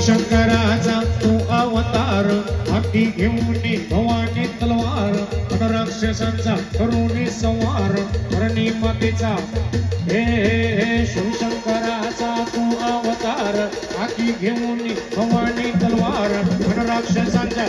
शंकराचा तू अवतार हाती घेऊन भवानी तलवार अन राक्षसांचा करुणी संवार हरणी मातेचा. हे हे हे शिवशंकराचा तू अवतार हाती घेऊन भवानी तलवार अन राक्षसांचा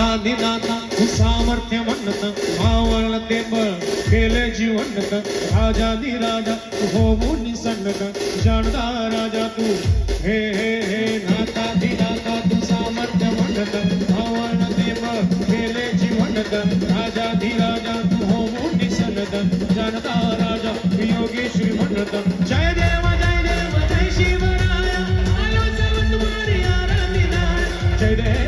नाथा दिनाथा सामर्थ्य म्हणत मावळ ते बळ केले जीवनत राजा राजा तू मुनी सन्नत जाणता राजा तू. हे हे हे नाथा दिनाथा तू सामर्थ्य म्हणत मावळ ते बळ केले जीवनत राजा राजा तू हो मुनी सन्नत जाणता राजा योगेश्वरी म्हणत. जय देव जय देव जय शिवराया जय देव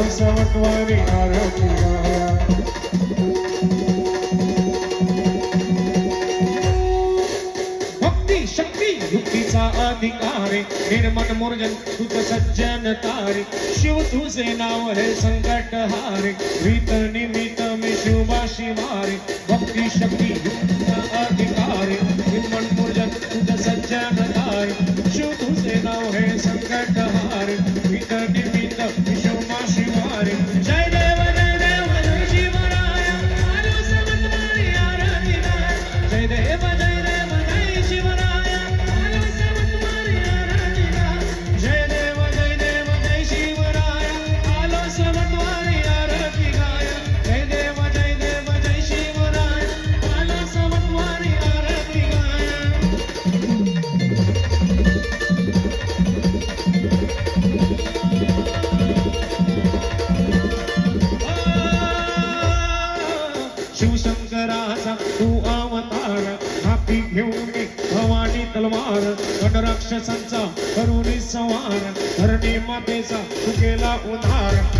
आरतीला. आलो सावंतवाडी भक्ती शक्ती युक्तीचा अधिकारी निर्मन मूर्जन तुझ सज्जन तारे. शिव तुझे नाव हे संकट हारे भीत निमित मी शिवबा शिवारे भक्ती शक्ती युक्तीचा अधिकारी निर्मन मूर्जन तुझ सज्जन तारे. शिव तुझे नाव हे संकट हारे. शिवशंकराचा तू अवतार हाती घेऊन भवानी तलवार पण राक्षसांचा करुणी संवार धरणी मातेचा तुकेला उधार